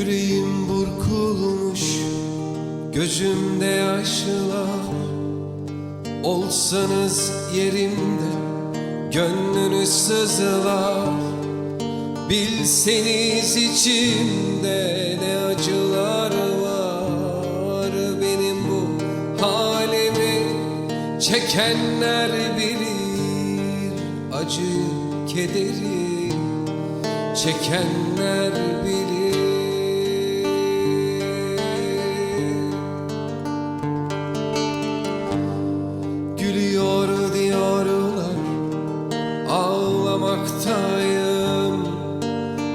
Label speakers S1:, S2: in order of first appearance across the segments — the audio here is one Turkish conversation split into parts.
S1: Yüreğim burkulmuş Gözümde yaşlar Olsanız yerimde Gönlünüz sızılar. Bilseniz içimde ne acılar var. Benim bu halimi çekenler bilir. Acı, kederi çekenler bilir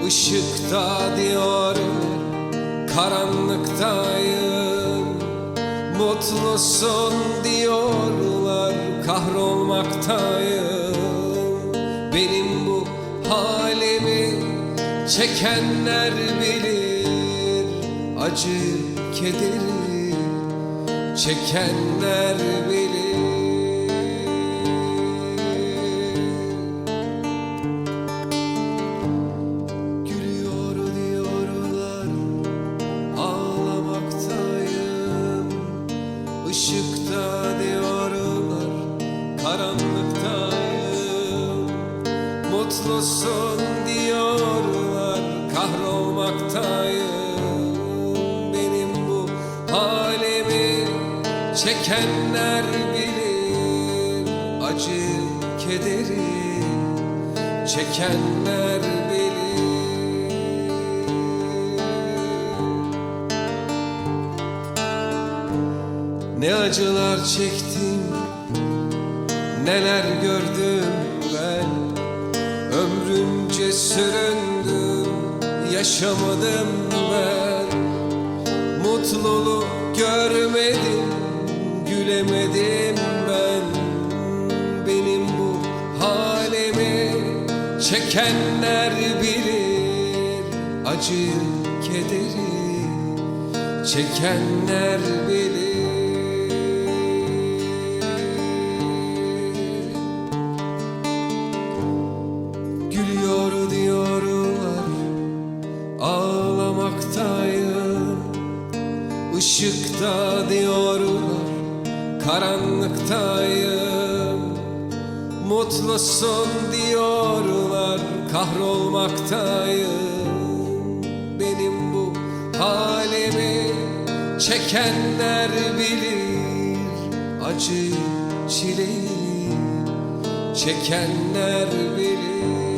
S1: Işıkta diyorum Karanlıktayım. Mutlusun diyorlar Kahrolmaktayım. Benim bu halimi Çekenler bilir Acı, kederi Çekenler bilir Mutlusun diyorlar. Kahrolmaktayım Benim bu halimi. Çekenler bilir Acı, kederi. Çekenler bilir. Ne acılar çektim Neler gördüm süründüm Yaşamadım ben. Mutluluk görmedim Gülemedim ben. Benim bu halimi Çekenler bilir. Acı, kederi Çekenler Işıkta diyorlar Karanlıktayım. Mutlusun diyorlar Kahrolmaktayım. Benim bu halimi Çekenler bilir Acı çileyi Çekenler bilir